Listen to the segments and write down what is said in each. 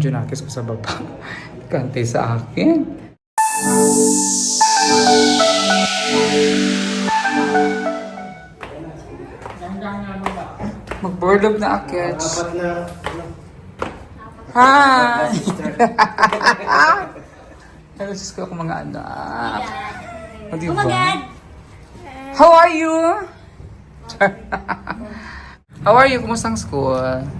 mga junakis ko sa baba. Kantay sa akin. Mag-board up na akits. Hi! Hello, sis ko ako mga anak. O, di Oh my? God! How are you? How are you? Kumusta ang school?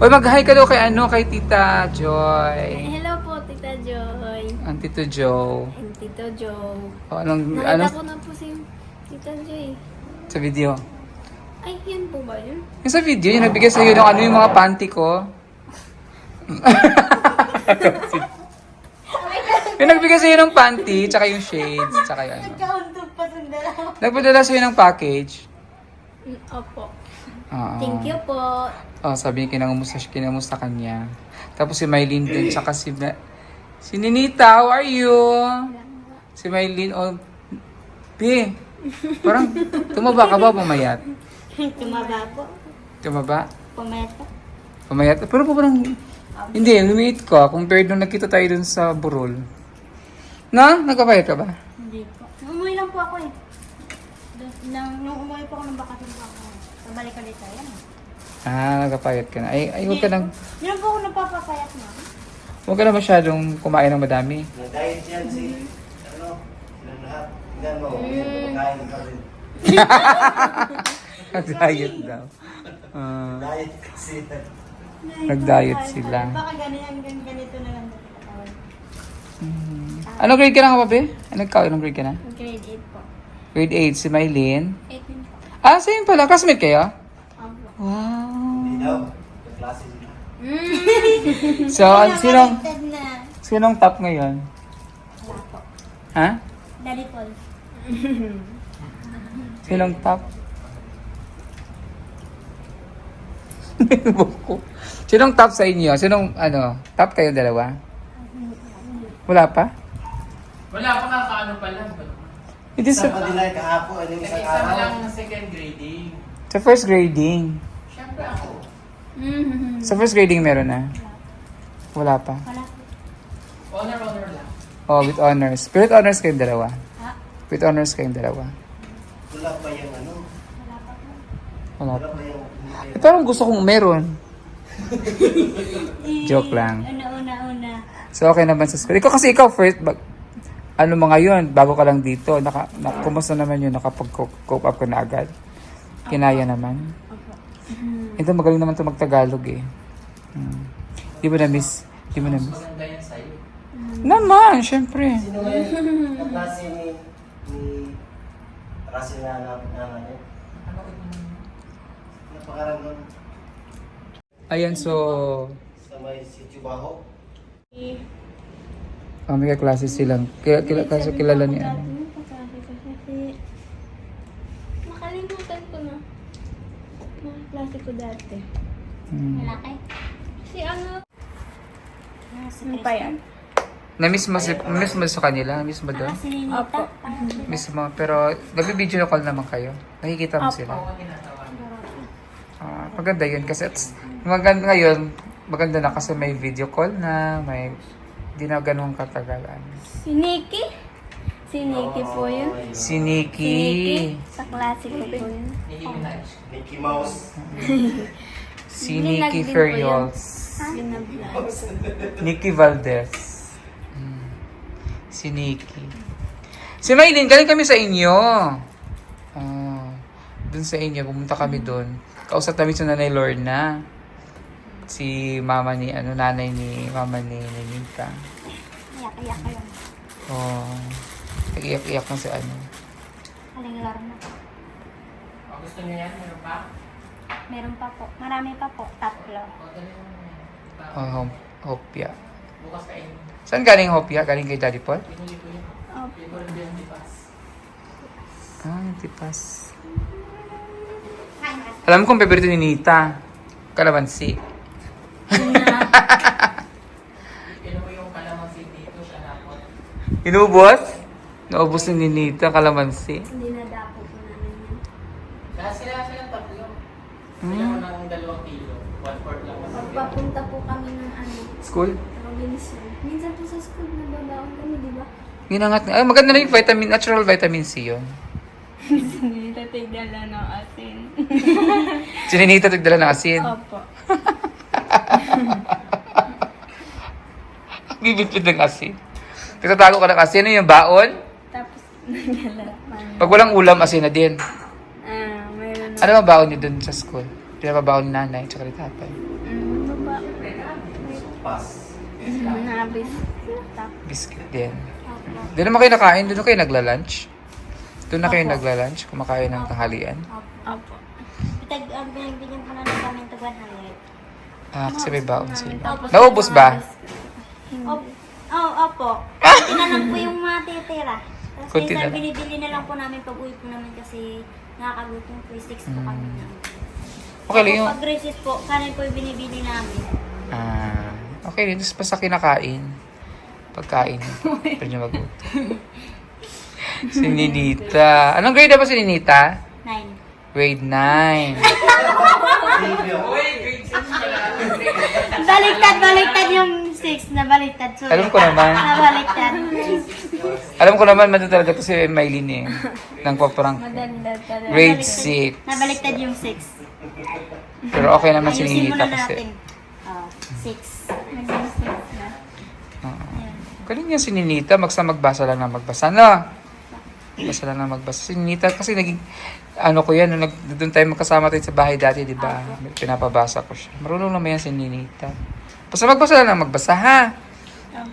Uy, mag-hi ka daw kay ano, kay Tita Joy. Hello po, Tita Joy. Ang Tito Joe. And Tito Joe. O, anong, Nakita ano ko na po si Tita Joy. sa video? Ay, yan po ba yun? Yung sa video, yung nagbigay sa'yo ng ano yung mga panty ko. yung nagbigay sa'yo ng panty, tsaka yung shades, tsaka yung ano. Nagpadala sa'yo ng package. Mm, Opo. Oo. Thank you po. Oh, sabi niya, kinamusta, siya- kinamusta kanya. Tapos si Mylene din, tsaka si, Ma- si Ninita, how are you? Si Mylene, oh, Be, parang tumaba ka ba, pumayat? Tumaba po. Tumaba? Pumayat po. Pumayat? Pero pa parang, hindi, lumiit ka compared nung nakita tayo dun sa Burol. Na? Nagkapayat ka ba? Hindi po. Umuwi lang po ako eh. Nang, nung umuwi po ako ng bakasyon po ako. Pabalik ulit tayo. Yan. Ah, nagkapayat ka na. Ay, ay huwag ka nang, lang po ako nagpapapayat na. huwag ka na masyadong kumain ng madami. Nag-diet yan si, ano, silang lahat. Tingnan mo, kain ka rin. Nag-diet daw. Ah, Diet kasi. Nag-diet sila. Baka ganyan, gan- ganito na lang daw katawan. Ano grade ka na nga, Papi? Ano ikaw? Anong grade ka na? Grade 8 po. Grade 8, si Mylene. 18 po. Ah, same pala. Classmate kayo? Wow. Hindi daw. Kaklase sila. So, an- sinong, na. sinong top ngayon? Wala po. Ha? Daddy Paul. Sinong top? Buko. Sinong top sa inyo? Sinong, ano, top kayo dalawa? Wala pa? Wala pa kakaano pa lang. Hindi Isa sa, pa nila kahapon, ano yung isang Nag-isa na lang araw. ng second grading. sa first grading. Siyempre ako. Sa first grading meron na? Wala pa. Wala. Honor, honor lang. Oh, with honors. Pero with honors kayong dalawa. Ha? With honors kayong dalawa. Wala pa yung ano. Wala pa po. Wala Wala pa. pa yung... Eh, parang gusto kong meron. Joke lang. Una, una, una. So, okay naman sa school. Ikaw kasi ikaw first, bag, ano mga yun, bago ka lang dito, naka, na, kumusta naman yun, nakapag-cope up ka na agad? Kinaya naman. Opo. Ito, magaling naman ito magtagalog eh. Hmm. Di mo na-miss? Di mo na-miss? Sa'yo. Naman, syempre. Sino ngayon? Kaklase ni... ni... Kaklase na na na natin. Napakarandon. Ayan, so, Sa may sitio Baho. Ah, may kaklase silang, kila, kila, kasi kilala ni ano. Makalimutan ko na. Mga klase ko dati. Hmm. Malaki? Si ano? Ano pa yan? Na-miss mo, si, miss mo sa kanila? Miss mo doon? Si Ninita. Opo. Miss mo, pero nag-video call naman kayo. Nakikita mo sila. Ah, maganda yun kasi it's, maganda ngayon, maganda na kasi may video call na, may di na ganun katagalan. Si Nikki? Si Nikki po yun. Si Nikki. Sa klase ko po yun. Mickey Mouse. Si Nikki din po Ferriols. Binablog. Nikki Valdez. Hmm. Si Nikki. Si Maylin, galing kami sa inyo. Ah, dun sa inyo, pumunta kami dun. Kausap namin si Nanay Lorna. Si mama ni, ano, nanay ni, mama ni Nenita. Iyak-iyak ko yun. Oh, nag-iyak-iyak na si ano. Kalingar na. O, gusto niyo yan? Meron pa? Meron pa po. Marami pa po. Tatlo. O, dali mo na yan. Oh, hom- hopya. Bukas kainin. Saan galing hopya? Galing kay Daddy Paul? Pinuli ko yun. Opo. Ko din tipas. Ah, tipas. Alam kong paborito ni Nita. Kalamansi. Inubos? Naubos ni Nita, kalamansi. Hindi na dapo po namin yun. Lahat sila sila tatlo. Hmm. Sila mo ng dalawang kilo. One fourth lang. Papunta po kami ng ano, School? Robinson. Minsan po sa school nababaon kami, di ba? Ginangat Ay, maganda na yung vitamin, natural vitamin C yun. Tatigdala ng asin. Sininita tigdala ng asin. Opo. Bibitbit ng asin. Nagtatago ka ng asin. Ano yung baon? Tapos, nagala. Pag walang ulam, asin na din. Ah, mayroon na. Ano ba baon niyo dun sa school? Pinababaon ni nanay tsaka ni tatay. Mm, baba. Pass. Nabis. Tapos, Biscuit din. opo. Doon naman kayo nakain? Doon kayo nagla-lunch? Doon na kayo Opo. nagla-lunch? Kumakain ng tanghalian? Opo. Tag, ang binibigyan po namin kami ito 100. Ah, kasi may baon sila. Naubos ba? Opo. Oh, opo. Konti na lang po yung matitira. Tapos Konti na minsan lang. binibili na lang po namin pag uwi po namin kasi nakakagutom po. 6 po kami na. Okay lang yung... Pag recess po, kanin po yung binibili namin. Ah, okay rin. Tapos basta kinakain. Pagkain. Pwede nyo mag Si Ninita. Anong grade na ba si Ninita? 9. Grade 9. Uy, grade 6 pala. Baliktad, baliktad yung 6 na baliktad. Sorry. Alam ko naman. Nabaliktad. Alam ko naman, man talaga to si Maylin eh. Nang paparang talaga. grade 6. Nabaliktad yung 6. Pero okay naman si Ayusin Ninita muna kasi. natin. Oh, 6. Naging 6 na. Galing yan si Ninita, magsa magbasa lang na magbasa. No? Magbasa lang na magbasa. Si Ninita kasi naging, ano ko yan, nung nag, doon tayo magkasama tayo sa bahay dati, di ba? Pinapabasa ko siya. Marunong naman yan si Ninita. Basta magbasa lang na magbasa, ha?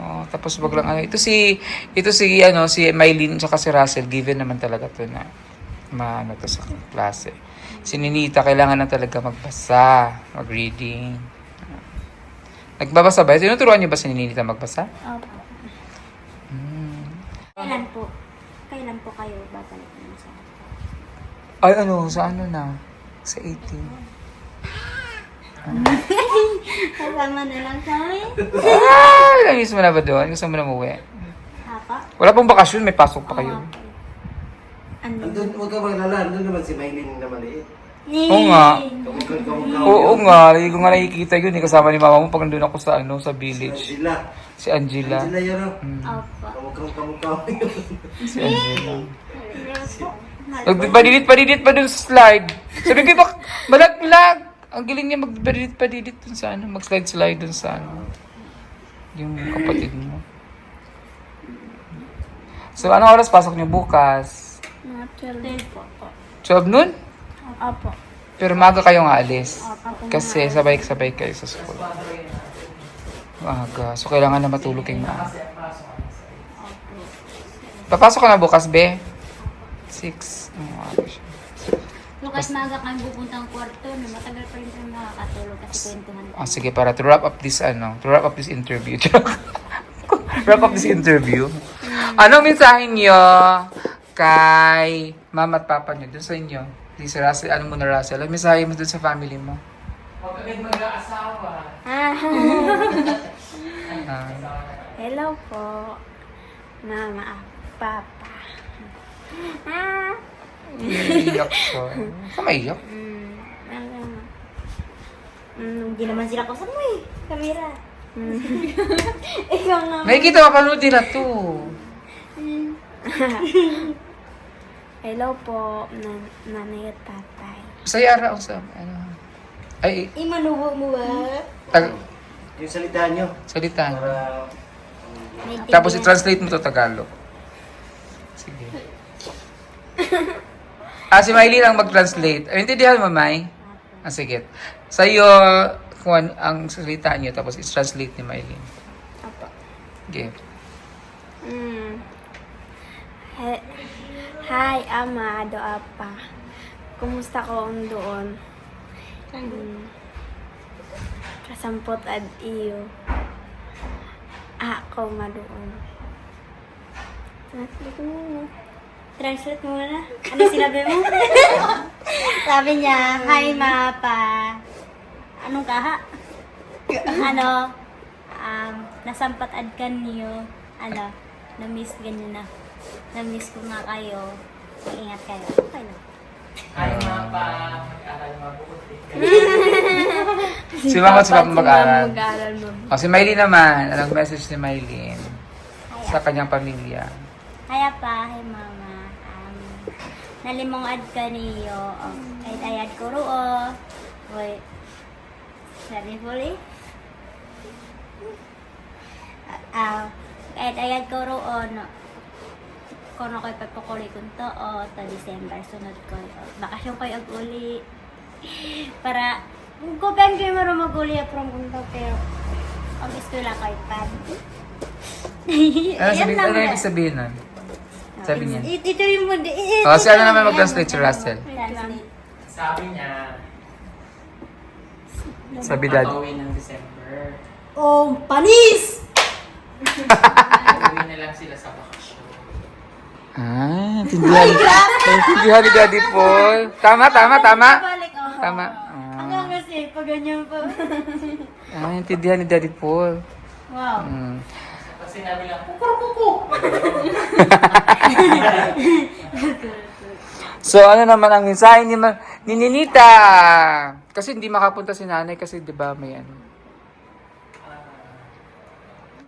Oh, tapos wag lang ano. Ito si, ito si, ano, si Mylene tsaka si Russell, given naman talaga to na maano to sa klase. Si Ninita, kailangan na talaga magbasa, mag-reading. Nagbabasa ba? Tinuturuan niyo ba si Ninita magbasa? Opo. Kailan po? Kailan po kayo babalik ng sa Ay, ano, sa ano na? Sa 18. Kasama na lang kami. Ay, namiss mo na ba doon? Gusto mo na umuwi? Hapa? Wala pang bakasyon, may pasok pa kayo. Ano? Andun, huwag ka maglala. Andun naman si Maylin na maliit. Oo nga. Kamukha, kamukha. Oo nga, lagi ko nga nakikita yun, eh, kasama ni mama mo pag nandun ako sa, ano, sa Si village. Angela. Si Angela. Angela yun. oh. Opo. Kamukhang kamukha yun. si Angela. Mahal po. Nagpadidit-padidit pa dun sa slide. Sabi ko, bak, malaglag. Ang galing niya magpadidit-padidit dun sa ano, mag-slide-slide dun sa ano. Yung kapatid mo. So, anong oras pasok niyo bukas? Mga 12 po. po. 12 nun? Opo. Pero maga kayong aalis. Kasi sabay-sabay kayo sa school. Maaga. So, kailangan na matulog kayong maaga. Papasok ka na bukas, be? 6. Oh, maaga siya. Bukas maga kami pupunta ang kwarto na matagal pa rin kami makakatulog kasi kwentuhan Ah, sige, para to wrap up this, ano, to wrap up this interview. wrap up this interview. Anong mensahe niyo kay mama at papa niyo dun sa inyo? Di si Russell, ano mo na Russell? Ang mensahe mo dun sa family mo? Huwag kami mag-aasawa. Ah, Hello po. Mama at Papa. Ah. Iiyak ko. Ka maiyak? Mm, ano? Mm, hindi naman sila kusap mo eh. Kamera. Mm. Ikaw na. Nakikita ka panood nila to. Hello po, nan nanay at tatay. Saya ara sa ano. Ay, Imanubo mo ba? tag, Yung salita nyo. salita. Para... Tapos i-translate mo to Tagalog. Sige. Ah, si Miley lang mag-translate. Ay, intindihan mo, May? Ah, sige. Sa'yo, kung an- ang salita niyo, tapos i-translate ni Miley. Apo. Okay. Mm. He- Hi, Ama, doa pa. Kumusta ko ang doon? Mm. Kasampot ad iyo. Ako madoon. Translate mo. Translate mo na. Ano sinabi mo? Sabi niya, Hi, Mapa. Anong kaha? ano? Um, nasampat ad kanyo. Ano? Na-miss ganyan na. Na-miss ko nga kayo. Ingat kayo. Okay lang. Mga Papa, mag-aral mabuti. Si Mama at si Papa mag-aral. O, si Mylene naman. Anong message ni Mylene? Sa kanyang pamilya. Kaya pa, hi mama. Nalimong ad ka niyo. Oh, kahit ayad ko roo. Wait. Sabi po eh. Ah, kahit ayad ko roo. No. Kono ko'y pagpukuli kong to. O, ta December. Sunod ko. Bakasyon ko'y ag-uli. Para, kung kupen kayo maro mag-uli from kong to. Pero, ang eskwela ko'y pad. Ano, sabi, Yan lang ano ibig sabihin nun? Sabi niya. It, ito yung mundi. O, si ano naman mag-translate si Russell? Translate. Sabi niya, Sabi dad. pauwi ng December. Oh, panis! Pauwi na lang sila sa bakasyon. Ah, tindihan. Tindihan ni Daddy Paul. Tama, tama, tama. Balik, oh. Tama. Hanggang kasi, pag ganyan pa. Ah, intindihan ni Daddy Paul. wow. Mm. Tapos sinabi lang, kukurukuku! So, ano naman ang mensahe ni, Ma- ni Ninita? Kasi hindi makapunta si nanay kasi 'di ba may ano.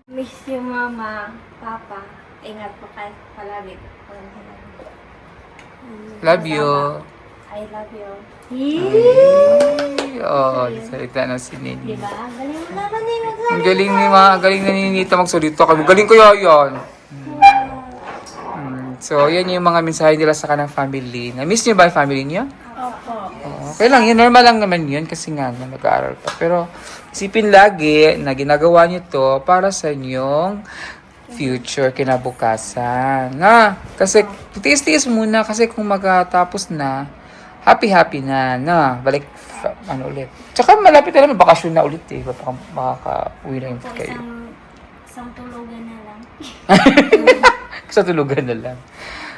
Miss you, Mama, Papa. Ingat po kayo palagi. Love you. I love you. Ay, Oo, salita na si Nini. Diba? Ang galing mo naman eh. Ang galing ni Ma, ang galing na ni Ninita magsalita. Kami galing kaya yan. So, yan yung mga mensahe nila sa kanang family. Na-miss niyo ba yung family niyo? Opo. Oo, okay lang, yun, normal lang naman yun kasi nga na nag-aaral pa. Pero isipin lagi na ginagawa niyo to para sa inyong future kinabukasan. Na, kasi tiis-tiis muna kasi kung magkatapos na, happy-happy na, na, balik, ano ulit. Tsaka malapit na naman, bakasyon na ulit eh. Baka makaka-uwi na yun kayo. isang, isang tulugan na lang. Sa tulugan na lang.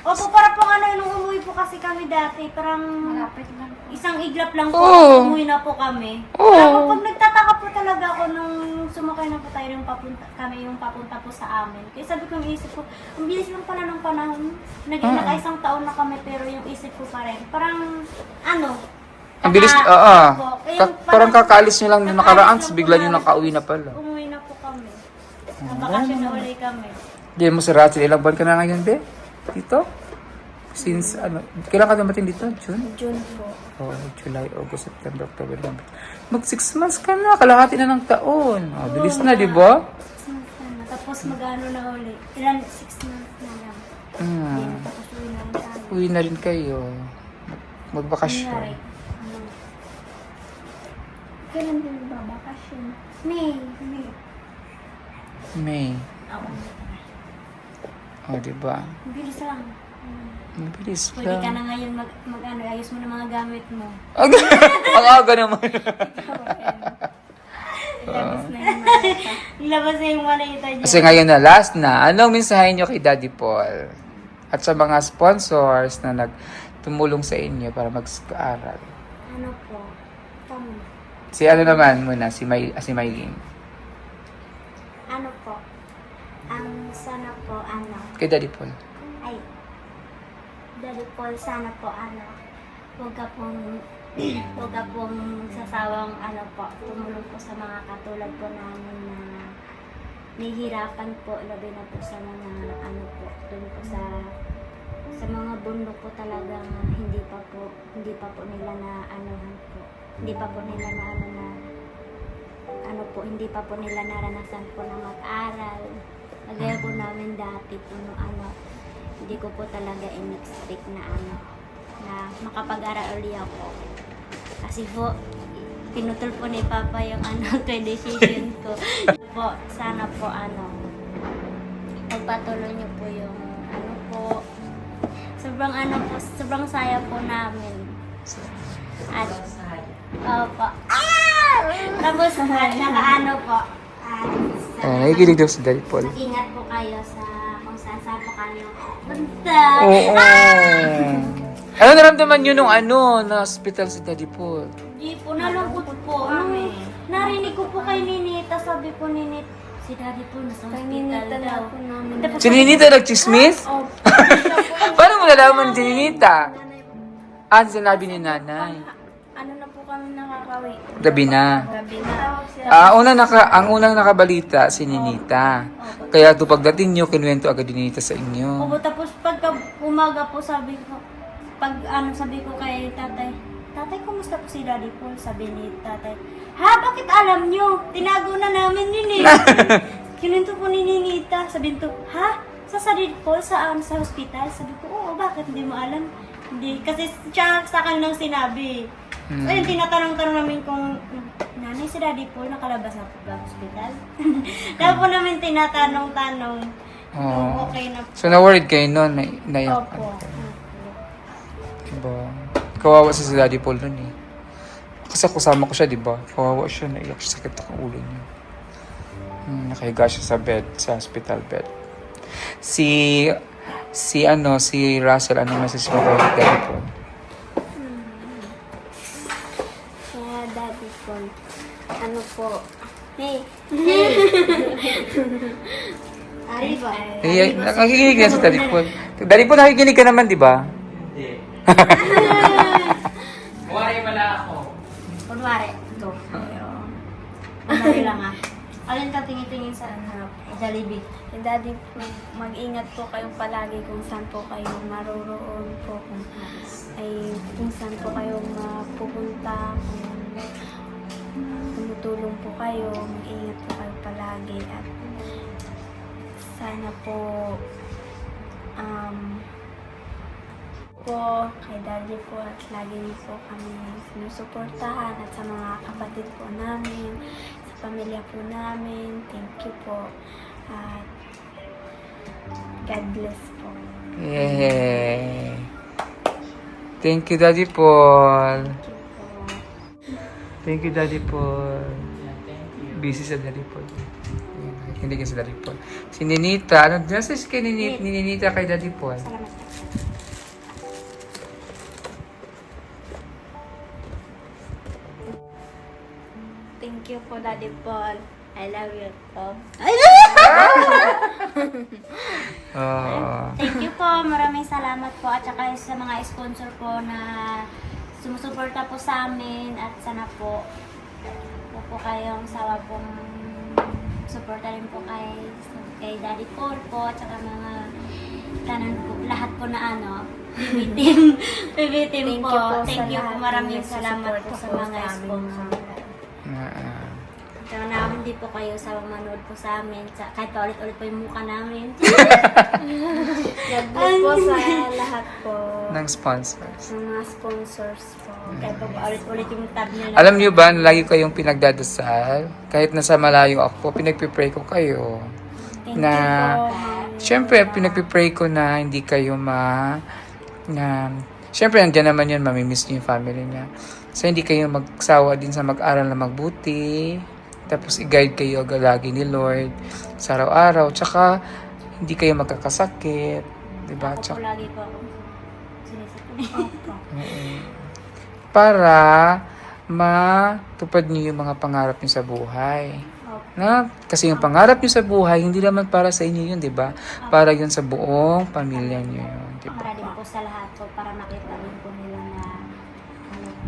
Opo, para pong ano, nung umuwi po kasi kami dati, parang Malapit lang. isang iglap lang po, Oo. umuwi na po kami. Oo. Pero pag nagtataka po talaga ako nung sumakay na po tayo yung papunta, kami yung papunta po sa amin. Kaya sabi ko yung isip ko, ang bilis lang pala ng panahon. Naging Ah. nakaisang taon na kami pero yung isip ko pa rin. Parang, ano, Ang bilis, naka- oo. po. Kaya Ka- parang kakaalis nyo lang nung nakaraan, kakaalis lang bigla po nyo namin, nakauwi na pala. Umuwi na po kami. Ah. Nabakasyon na uli kami. Hindi mo si Ratchet, ilang buwan ka na ngayon, be? Dito? Since, ano, kailan ka dumating dito? June? June po. Oh, July, August, September, October, November. Mag six months ka na, kalahati na ng taon. Oh, bilis na, di ba? Six months na na. Tapos mag-ano na uli. Ilan? Six months na lang. Hmm. Then, tapos uwi na rin tayo. Uwi na rin kayo. Mag- Magbakasyon. Nangyari, ano, Kailan din babakasyon? May, may. May. Ako. Oh, di ba? Ang bilis lang. Hmm. Ang bilis Pwede ka lang. na ngayon mag, mag ano, ayos mo na mga gamit mo. Ang aga naman. Labas na yung malata. Labas na yung malita niya. Kasi ngayon na, last na. Anong mensahe nyo kay Daddy Paul? At sa mga sponsors na nagtumulong sa inyo para mag-aaral. Ano po? Tama. Si ano naman muna, si, May, ah, si Maylene. Ano po? Ang sana po, ano, Kay Daddy Paul. ay, Daddy Paul, sana po, ano, huwag ka pong, huwag ka pong sasawang, ano po, tumulong po sa mga katulad po namin na nahihirapan po, labi na po sa mga, ano po, dun po sa, sa mga bundok po talagang hindi pa po, hindi pa po nila na, anuhan po, hindi pa po nila na, ano na, ano po, hindi pa po nila naranasan po na mag-aral. Kagaya po namin dati po nung ano, hindi ko po talaga in-expect na ano, na makapag-aral uli ako. Kasi po, pinutol po ni Papa yung ano, kay decision ko. po, sana po ano, pagpatuloy niyo po yung ano po, sobrang ano po, sobrang saya po namin. At Opo. Ah! Tapos, nakaano po. At sa, Oh, nakikinig daw si Daddy Paul. ingat po kayo sa kung saan saan po kayo punta. Oo. Ano naramdaman nyo nung ano, na hospital si Daddy Paul? Hindi po, nalungkot po. Nung narinig ko po kay Ninita, sabi po ni Ninita, si Daddy po nasa hospital Ninita na daw. po namin. Tapos, Si Ninita nagchismis? Opo. Paano mo nalaman si Ninita? Ah, sinabi ni nanay. Po kami nakakawi? Gabi na. Gabi na. Ah, una naka, ang unang nakabalita si Ninita. Kaya to pagdating nyo, kinuwento agad ni Ninita sa inyo. Opo, tapos pagka umaga po sabi ko, pag ano sabi ko kay tatay, tatay, kumusta po si Daddy Paul? Sabi ni tatay, ha, bakit alam nyo? Tinago na namin yun eh. Kininto po ni Ninita. Sabi nito, ha? Sa sa Daddy Paul, saan? Sa hospital? Sabi ko, oo, bakit? Hindi mo alam. Hindi, kasi siya sa akin nang sinabi. Hmm. So yun, tinatanong-tanong namin kung, nanay si Daddy Paul, nakalabas na po ba sa hospital? Tapos po namin tinatanong-tanong. Oo. kung okay na So, na-worried kayo noon, na naiyak. Opo. Diba? Kawawa si si Daddy Paul nun eh. Kasi kasama ko siya, diba? Kawawa siya, naiyak siya, sakit ang ulo niya. Hmm, nakahiga siya sa bed, sa hospital bed. Si, si ano, si Russell, ano message mo kay Daddy Paul? Ko, ano po, hey, Ari ba? Eh, nakikinig na Paul. Daddy Paul, nakikinig ka naman, di ba? Hindi. Buhay pala ako. Kunwari, ito. Kunwari lang ah. Alin ka tingin-tingin sa harap? Jollibee. Daddy po, mag-ingat po kayong palagi kung saan po kayo maroroon po, kung, ay, kung saan po kayo mapupunta, kung tumutulong po kayo, mag-ingat po kayo palagi at sana po um, po kay daddy po at lagi niyo po kami sinusuportahan at sa mga kapatid po namin, sa pamilya po namin. Thank you po. At God bless po. Yay! Thank you, Daddy Paul. Thank you Daddy Paul. Thank you. Busy sa Daddy Paul. Hindi ka si Daddy Paul. Si Ninita, ano, message kay Ninita, ni Ninita kay Daddy Paul. Salamat. Thank you po, Daddy Paul. I love you po. Oh. Thank you po. Maraming salamat po. At saka sa mga sponsor po na sumusuporta po sa amin. At sana po, huwag po kayong sawa pong suporta rin po kay, kay Daddy Paul po. At saka mga kanan po, lahat po na ano, team. PB team Thank po. you po Thank you po. ng Maraming salamat po po sa mga amin, sponsor. Kaya namin hindi po kayo sa manood po sa amin. Sa, kahit pa ulit-ulit po yung mukha namin. God bless po sa lahat po. ng sponsors. Sa mga sponsors po. kahit pa ulit-ulit yung tab nyo. Alam niyo ba, na lagi kayong pinagdadasal? Kahit nasa malayo ako, pinagpipray ko kayo. Thank na, you. Siyempre, pinagpipray ko na hindi kayo ma... na Siyempre, nandiyan naman yun, mamimiss niyo yung family niya. So, hindi kayo magsawa din sa mag-aral na magbuti. Tapos, i-guide kayo lagi ni Lord sa araw-araw. Tsaka, hindi kayo magkakasakit. Diba? Ako po Tsaka, lagi po ako sinisip. para matupad niyo yung mga pangarap niyo sa buhay. Na, kasi yung pangarap niyo sa buhay, hindi naman para sa inyo yun, di ba? Para yun sa buong pamilya niyo yun, di ba? Para din po sa lahat po, para makita din po nila na ano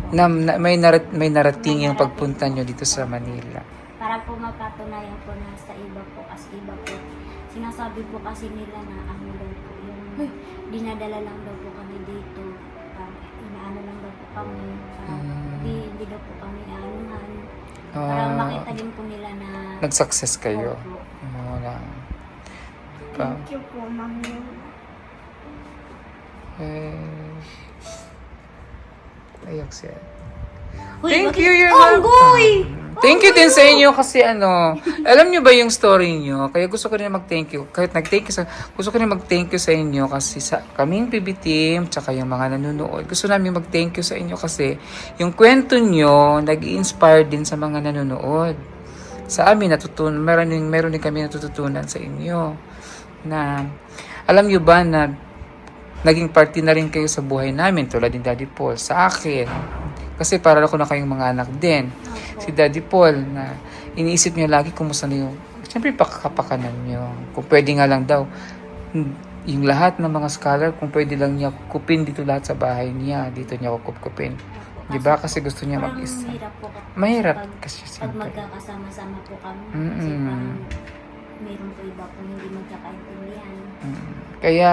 po. Na, na- may, narat, may narating yung pagpunta niyo dito sa Manila. Para po mapatunayan po na sa iba po kasi iba po. Sinasabi po kasi nila na ano daw po yung dinadala lang daw po kami dito. Parang inaano lang daw po kami. Parang Mm. hindi, hindi daw po kami aanuhan. Ah, Para makita din po nila na nag-success kayo. Opo. Oo lang. Pa, Thank you po, Ma'am. eh, ayak siya. Uy, Thank you, your Ang goy! Thank you din sa inyo kasi ano, alam niyo ba yung story niyo? Kaya gusto ko rin mag-thank you. Kahit nag-thank you sa, gusto ko rin mag-thank you sa inyo kasi sa kaming PB team, tsaka yung mga nanonood. Gusto namin mag-thank you sa inyo kasi yung kwento niyo nag inspire din sa mga nanonood. Sa amin, natutunan, meron din, meron din kami natututunan sa inyo. Na, alam niyo ba na naging party na rin kayo sa buhay namin tulad ni Daddy Paul sa akin. Kasi para ko na kayong mga anak din. Si Daddy Paul na iniisip niya lagi kumusta na yung siyempre pakakapakanan niyo. Kung pwede nga lang daw hmm, yung lahat ng mga scholar, kung pwede lang niya kupin dito lahat sa bahay niya, dito niya kukup-kupin. Di ba? Kasi gusto niya mag-isa. mahirap po. Mahirap pag- kasi Pag siyempre. magkakasama-sama po kami. Kasi Mm-mm. parang mayroon po iba po hindi magkakaintindihan. Mm. Kaya,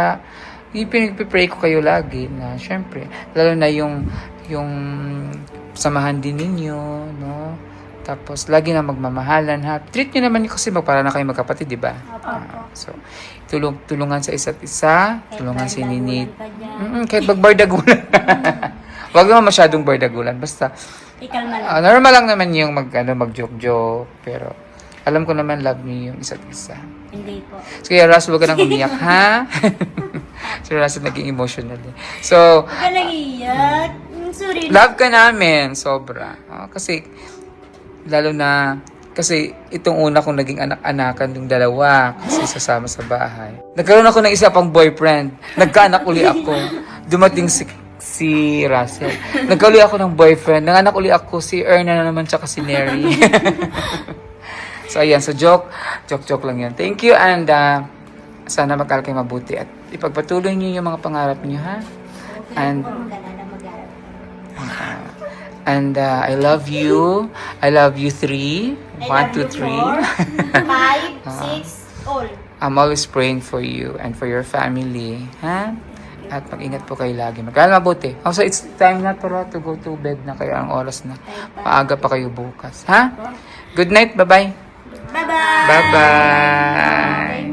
yung pinagpipray ko kayo lagi na, syempre, lalo na yung, yung samahan din ninyo, no? Tapos, lagi na magmamahalan, ha? Treat nyo naman kasi mag- para na kayo magkapatid, di ba? Ah, so, tulong, tulungan sa isa't isa, Kahit tulungan si bardagulan Ninit. pa dyan. Mm, kahit magbardagulan. Huwag naman masyadong bardagulan. Basta, Ikalma lang. ah, normal lang naman yung mag, ano, mag-joke-joke. Pero, alam ko naman love niyo yung isa't isa. Hindi po. So, kaya Russell, huwag ka nang umiyak, ha? si Russell naging emotional eh. So, Huwag ka nag-iiyak. Mm, Sorry. love ka namin, sobra. Ah, kasi, lalo na, kasi itong una kong naging anak-anakan yung dalawa kasi sasama sa bahay. Nagkaroon ako ng isa pang boyfriend. Nagkaanak uli ako. Dumating si si Russell. Nagkauli ako ng boyfriend. Nanganak uli ako si Erna na naman tsaka si Neri. so ayan, so joke. Joke-joke lang yan. Thank you and uh, sana magkala kayo mabuti at ipagpatuloy niyo yung mga pangarap niyo ha. And and uh, I love you. I love you three. I One, two, three. Five, Ah. six, all. I'm always praying for you and for your family. Ha? At mag-ingat po kayo lagi. Magkala mabuti. Also, it's time na para to go to bed na kaya ang oras na. Maaga pa kayo bukas. Ha? Good night. Bye-bye. Bye-bye! Bye-bye.